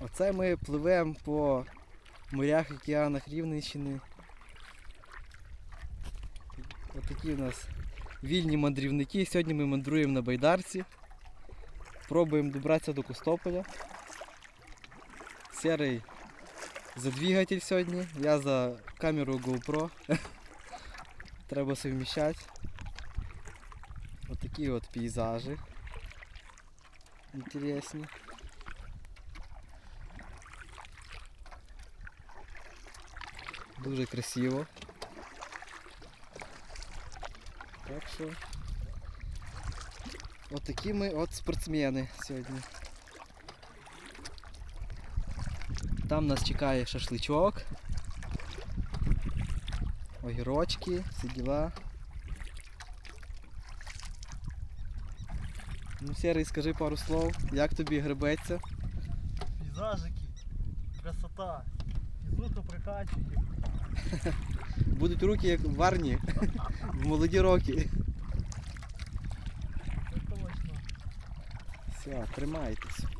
Оце ми пливемо по морях, океанах Рівненщини. Отакі у нас вільні мандрівники. Сьогодні ми мандруємо на байдарці. Пробуємо добратися до Костополя. Серий за двигатель сьогодні, я за камеру GoPro. Треба совміщати. Отакі от пейзажі. Інтересні. Дуже красиво. Так що отакі ми от спортсмени сьогодні. Там нас чекає шашличок, огірочки, всі діла. Ну, Серий, скажи пару слов, як тобі гребеться? Пейзажики, красота, фізуха прикачує. Будуть руки як в армії в молоді роки. Це точно. Все, тримайтесь.